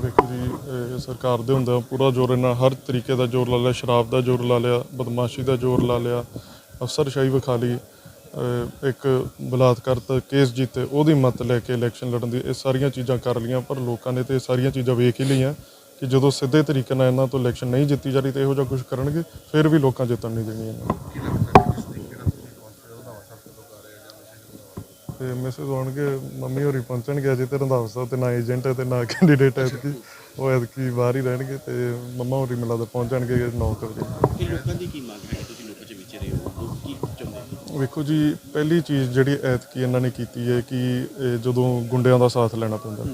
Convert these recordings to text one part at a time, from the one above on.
ਦੇਖੋ ਜੀ ਇਹ ਸਰਕਾਰ ਦੇ ਹੁੰਦਾ ਪੂਰਾ ਜ਼ੋਰ ਇਹਨਾਂ, ਹਰ ਤਰੀਕੇ ਦਾ ਜ਼ੋਰ ਲਾ ਲਿਆ, ਸ਼ਰਾਬ ਦਾ ਜ਼ੋਰ ਲਾ ਲਿਆ, ਬਦਮਾਸ਼ੀ ਦਾ ਜ਼ੋਰ ਲਾ ਲਿਆ, ਅਫਸਰਸ਼ਾਹੀ ਵਿਖਾ ਲਈ, ਅਹ ਇੱਕ ਬਲਾਤਕਾਰ ਦਾ ਕੇਸ ਜਿੱਤੇ, ਉਹਦੀ ਮਤ ਲੈ ਕੇ ਇਲੈਕਸ਼ਨ ਲੜਨ ਦੀ, ਇਹ ਸਾਰੀਆਂ ਚੀਜ਼ਾਂ ਕਰ ਲਈਆਂ, ਪਰ ਲੋਕਾਂ ਨੇ ਤੇ ਇਹ ਸਾਰੀਆਂ ਚੀਜ਼ਾਂ ਵੇਖ ਹੀ ਲਈਆਂ ਕਿ ਜਦੋਂ ਸਿੱਧੇ ਤਰੀਕੇ ਨਾਲ ਇਹਨਾਂ ਤੋਂ ਇਲੈਕਸ਼ਨ ਨਹੀਂ ਜਿੱਤੀ ਜਾ ਰਹੀ ਤੇ ਇਹੋ ਜਿਹਾ ਕੁਝ ਕਰਨਗੇ, ਫਿਰ ਵੀ ਲੋਕਾਂ ਜਿੱਤਣ ਨਹੀਂ ਦੇਣੀ ਇਹਨਾਂ ਨੂੰ। ਤੇ ਮੈਸੇਜ ਆਉਣਗੇ ਮੰਮੀ ਹੋਰੀ ਪਹੁੰਚਣਗੇ ਅਜੇ ਤੇ ਰੰਧਾਵਾ ਸਾਹਿਬ ਤੇ ਨਾ ਏਜੰਟ ਹੈ ਤੇ ਨਾ ਕੈਂਡੀਡੇਟ ਹੈ ਐਤਕੀ। ਉਹ ਐਤਕੀ ਬਾਹਰ ਹੀ ਰਹਿਣਗੇ ਤੇ ਮੰਮਾ ਹੋਰੀ ਮਿਲਾ ਦੇ ਪਹੁੰਚਣਗੇ 9 ਵਜੇ। ਕਿ ਲੋਕਾਂ ਦੀ ਕੀ ਮੰਗ ਹੈ? ਤੁਸੀਂ ਲੋਕਾਂ 'ਚ ਵਿਚਰੇ ਹੋ ਲੋਕ ਕੀ ਚਾਹੁੰਦੇ ਵੇਖੋ ਜੀ ਪਹਿਲੀ ਚੀਜ਼ ਜਿਹੜੀ ਐਤਕੀ ਇਹਨਾਂ ਨੇ ਕੀਤੀ ਹੈ ਕਿ ਜਦੋਂ ਗੁੰਡਿਆਂ ਦਾ ਸਾਥ ਲੈਣਾ ਪੈਂਦਾ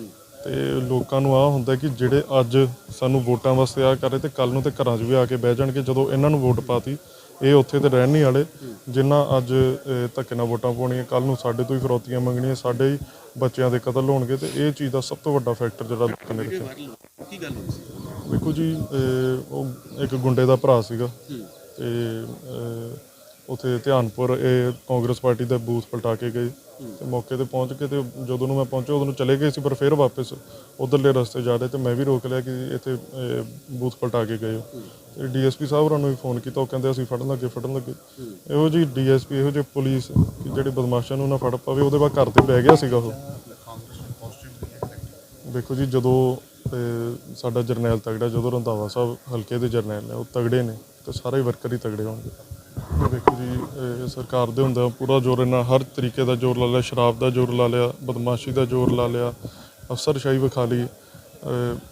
ਤੇ ਲੋਕਾਂ ਨੂੰ ਆ ਹੁੰਦਾ ਕਿ ਜਿਹੜੇ ਅੱਜ ਸਾਨੂੰ ਵੋਟਾਂ ਵਾਸਤੇ ਆ ਕਰ ਰਹੇ ਤੇ ਕੱਲ ਨੂੰ ਤੇ ਘਰਾਂ 'ਚ ਵੀ ਆ ਕੇ ਬਹਿ ਜਾਣਗੇ ਜਦੋਂ ਇਹਨਾਂ ਨੂੰ ਵੋਟ ਪਾਤੀ ਇਹ ਉੱਥੇ ਤੇ ਰਹਿਣ ਨਹੀਂ ਵਾਲੇ ਜਿਨ੍ਹਾਂ ਅੱਜ ਧੱਕੇ ਨਾਲ ਵੋਟਾਂ ਪਾਉਣੀਆਂ ਕੱਲ ਨੂੰ ਸਾਡੇ ਤੋਂ ਹੀ ਫਿਰੌਤੀਆਂ ਮੰਗਣੀਆਂ ਸਾਡੇ ਹੀ ਬੱਚਿਆਂ ਦੇ ਕਤਲ ਹੋਣਗੇ ਤੇ ਇਹ ਚੀਜ਼ ਦਾ ਸਭ ਤੋਂ ਵੱਡਾ ਫੈਕਟਰ ਜਿਹੜਾ ਲੋਕਾਂ ਨੇ ਰੱਖਿਆ। ਕੀ ਗੱਲ ਹੋਈ ਸੀ? ਵੇਖੋ ਜੀ ਉਹ ਇੱਕ ਗੁੰਡੇ ਦਾ ਭਰਾ ਸੀਗਾ ਤੇ ਉੱਥੇ ਧਿਆਨਪੁਰ ਇਹ ਕਾਂਗਰਸ ਪਾਰਟੀ ਦਾ ਬੂਥ ਪਲਟਾ ਕੇ ਗਏ ਤੇ ਮੌਕੇ ਤੇ ਪਹੁੰਚ ਕੇ ਤੇ ਜਦੋਂ ਨੂੰ ਮੈਂ ਪਹੁੰਚਿਆ ਉਦੋਂ ਨੂੰ ਚਲੇ ਗਏ ਸੀ ਪਰ ਫਿਰ ਵਾਪਸ ਉਧਰਲੇ ਰਸਤੇ ਜਾ ਰਹੇ ਤੇ ਮੈਂ ਵੀ ਰੋਕ ਲਿਆ ਕਿ ਇੱਥੇ ਬੂਥ ਪਲਟਾ ਕੇ ਗਏ ਹੋ। ਤੇ ਡੀਐਸਪੀ ਸਾਹਿਬ ਹੋਰਾਂ ਨੂੰ ਵੀ ਫੋਨ ਕੀਤਾ ਉਹ ਕਹਿੰਦੇ ਅਸੀਂ ਫੜਨ ਲੱਗੇ ਫੜਨ ਲੱਗੇ। ਇਹੋ ਜੀ ਡੀਐਸਪੀ ਇਹੋ ਜਿਹੇ ਪੁਲਿਸ ਕਿ ਜਿਹੜੇ ਬਦਮਾਸ਼ਾਂ ਨੂੰ ਨਾ ਫੜ ਪਾਵੇ ਉਹਦੇ ਬਾਅਦ ਘਰ ਤੇ ਬਹਿ ਗਿਆ ਸੀਗਾ ਉਹ। ਦੇਖੋ ਜੀ ਜਦੋਂ ਸਾਡਾ ਜਰਨੈਲ ਤਗੜਾ ਜਦੋਂ ਰੰਧਾਵਾ ਸਾਹਿਬ ਹਲਕੇ ਦੇ ਜਰਨੈਲ ਨੇ ਉਹ ਤਗੜੇ ਨੇ ਤੇ ਸਾਰੇ ਵਰਕਰ ਹੀ ਤਗੜੇ ਹੋਣਗੇ। ਦੇਖੋ ਜੀ ਸਰਕਾਰ ਦੇ ਹੁੰਦਾ ਪੂਰਾ ਜ਼ੋਰ ਇਹਨਾਂ ਹਰ ਤਰੀਕੇ ਦਾ ਜ਼ੋਰ ਲਾ ਲਿਆ, ਸ਼ਰਾਬ ਦਾ ਜ਼ੋਰ ਲਾ ਲਿਆ, ਬਦਮਾਸ਼ੀ ਦਾ ਜ਼ੋਰ ਲਾ ਲਿਆ, ਅਫਸਰਸ਼ਾਹੀ ਵਿਖਾ ਲਈ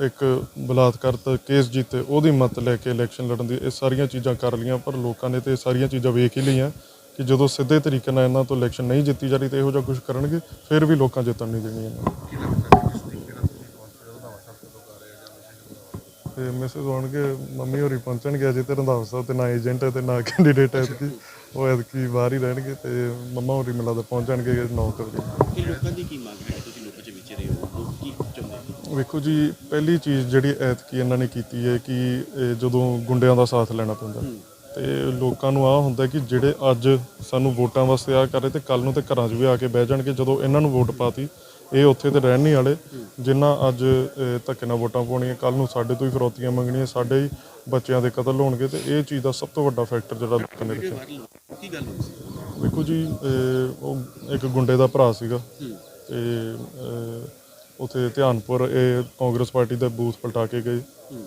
ਇੱਕ ਬਲਾਤਕਾਰ ਦਾ ਕੇਸ ਜਿੱਤੇ, ਉਹਦੀ ਮਤ ਲੈ ਕੇ ਇਲੈਕਸ਼ਨ ਲੜਨ ਦੀ, ਇਹ ਸਾਰੀਆਂ ਚੀਜ਼ਾਂ ਕਰ ਲਈਆਂ, ਪਰ ਲੋਕਾਂ ਨੇ ਤੇ ਇਹ ਸਾਰੀਆਂ ਚੀਜ਼ਾਂ ਵੇਖ ਹੀ ਲਈਆਂ ਕਿ ਜਦੋਂ ਸਿੱਧੇ ਤਰੀਕੇ ਨਾਲ ਇਹਨਾਂ ਤੋਂ ਇਲੈਕਸ਼ਨ ਨਹੀਂ ਜਿੱਤੀ ਜਾ ਰਹੀ ਤੇ ਇਹੋ ਜਿਹਾ ਕੁਝ ਕਰਨਗੇ, ਫਿਰ ਵੀ ਲੋਕਾਂ ਜਿੱਤਣ ਨਹੀਂ ਦੇਣੀ ਇਹਨਾਂ ਤੇ ਮੈਸੇਜ ਆਉਣਗੇ ਮੰਮੀ ਹੋਰੀ ਪਹੁੰਚਣਗੇ ਅਜੇ ਤੇ ਰੰਧਾਵਾ ਸਾਹਿਬ ਤੇ ਨਾ ਏਜੰਟ ਹੈ ਤੇ ਨਾ ਕੈਂਡੀਡੇਟ ਹੈ ਐਤਕੀ ਉਹ ਐਤਕੀ ਬਾਹਰ ਹੀ ਰਹਿਣਗੇ ਤੇ ਮੰਮਾ ਹੋਰੀ ਮਿਲਾ ਦੇ ਪਹੁੰਚਣਗੇ 9 ਵਜੇ। ਕਿ ਲੋਕਾਂ ਦੀ ਕੀ ਮੰਗ ਹੈ? ਤੁਸੀਂ ਲੋਕਾਂ 'ਚ ਵਿਚਰੇ ਹੋ ਲੋਕ ਕੀ ਚਾਹੁੰਦੇ ਵੇਖੋ ਜੀ ਪਹਿਲੀ ਚੀਜ਼ ਜਿਹੜੀ ਐਤਕੀ ਇਹਨਾਂ ਨੇ ਕੀਤੀ ਹੈ ਕਿ ਜਦੋਂ ਗੁੰਡਿਆਂ ਦਾ ਸਾਥ ਲੈਣਾ ਪੈਂਦਾ ਤੇ ਲੋਕਾਂ ਨੂੰ ਆ ਹੁੰਦਾ ਕਿ ਜਿਹੜੇ ਅੱਜ ਸਾਨੂੰ ਵੋਟਾਂ ਵਾਸਤੇ ਆ ਕਰ ਰਹੇ ਤੇ ਕੱਲ ਨੂੰ ਤੇ ਘਰਾਂ 'ਚ ਵੀ ਆ ਕੇ ਬਹਿ ਜਾਣਗੇ। ਜਦੋਂ ਇਹਨਾਂ ਨੂੰ ਵੋਟ ਪਾਤੀ ਇਹ ਉੱਥੇ ਤੇ ਰਹਿਣ ਨਹੀਂ ਵਾਲੇ ਜਿਨ੍ਹਾਂ ਅੱਜ ਧੱਕੇ ਨਾਲ ਵੋਟਾਂ ਪਾਉਣੀਆਂ ਕੱਲ ਨੂੰ ਸਾਡੇ ਤੋਂ ਹੀ ਫਿਰੌਤੀਆਂ ਮੰਗਣੀਆਂ ਸਾਡੇ ਹੀ ਬੱਚਿਆਂ ਦੇ ਕਤਲ ਹੋਣਗੇ ਤੇ ਇਹ ਚੀਜ਼ ਦਾ ਸਭ ਤੋਂ ਵੱਡਾ ਫੈਕਟਰ ਜਿਹੜਾ ਲੋਕਾਂ ਨੇ ਰੱਖਿਆ। ਕੀ ਗੱਲ ਵੇਖੋ ਜੀ ਉਹ ਇੱਕ ਗੁੰਡੇ ਦਾ ਭਰਾ ਸੀਗਾ ਤੇ ਉੱਥੇ ਧਿਆਨਪੁਰ ਇਹ ਕਾਂਗਰਸ ਪਾਰਟੀ ਦਾ ਬੂਥ ਪਲਟਾ ਕੇ ਗਏ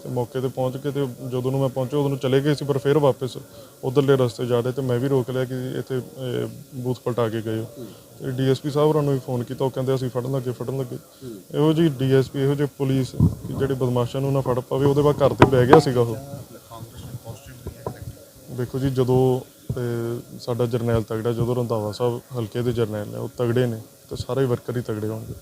ਤੇ ਮੌਕੇ ਤੇ ਪਹੁੰਚ ਕੇ ਤੇ ਜਦੋਂ ਨੂੰ ਮੈਂ ਪਹੁੰਚਿਆ ਉਦੋਂ ਨੂੰ ਚਲੇ ਗਏ ਸੀ ਪਰ ਫਿਰ ਵਾਪਸ ਉਧਰਲੇ ਰਸਤੇ ਜਾ ਰਹੇ ਤੇ ਮੈਂ ਵੀ ਰੋਕ ਲਿਆ ਕਿ ਇੱਥੇ ਬੂਥ ਪਲਟਾ ਕੇ ਗਏ ਹੋ। ਤੇ ਡੀਐਸਪੀ ਸਾਹਿਬ ਹੋਰਾਂ ਨੂੰ ਵੀ ਫੋਨ ਕੀਤਾ ਉਹ ਕਹਿੰਦੇ ਅਸੀਂ ਫੜਨ ਲੱਗੇ ਫੜਨ ਲੱਗੇ। ਇਹੋ ਜੀ ਡੀਐਸਪੀ ਇਹੋ ਜਿਹੇ ਪੁਲਿਸ ਜਿਹੜੇ ਬਦਮਾਸ਼ਾਂ ਨੂੰ ਨਾ ਫੜ ਪਾਵੇ ਉਹਦੇ ਬਾਅਦ ਘਰ ਤੇ ਬਹਿ ਗਿਆ ਸੀਗਾ ਉਹ। ਦੇਖੋ ਜੀ ਜਦੋਂ ਸਾਡਾ ਜਰਨੈਲ ਤਗੜਾ ਜਦੋਂ ਰੰਧਾਵਾ ਸਾਹਿਬ ਹਲਕੇ ਦੇ ਜਰਨੈਲ ਨੇ ਉਹ ਤਗੜੇ ਨੇ ਤੇ ਸਾਰੇ ਵਰਕਰ ਹੀ ਤਗੜੇ ਹੋਣਗੇ।